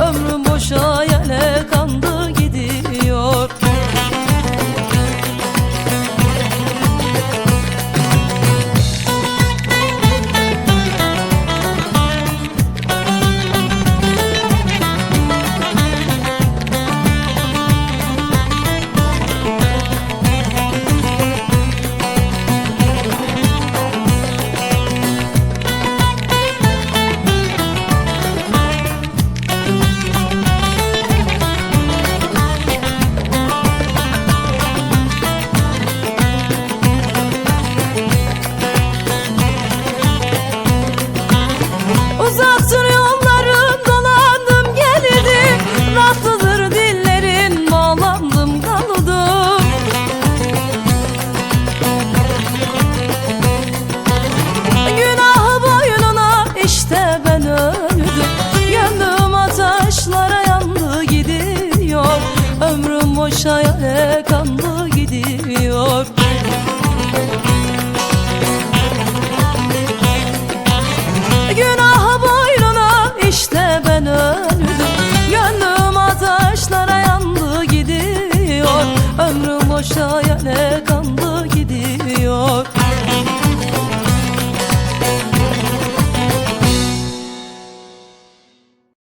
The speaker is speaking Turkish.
ömrüm boşa yere kanlı gidiyor? Günah boynuna işte ben öldüm. Gönlüm ateşlere yandı gidiyor. Ömrüm boşa yere kanlı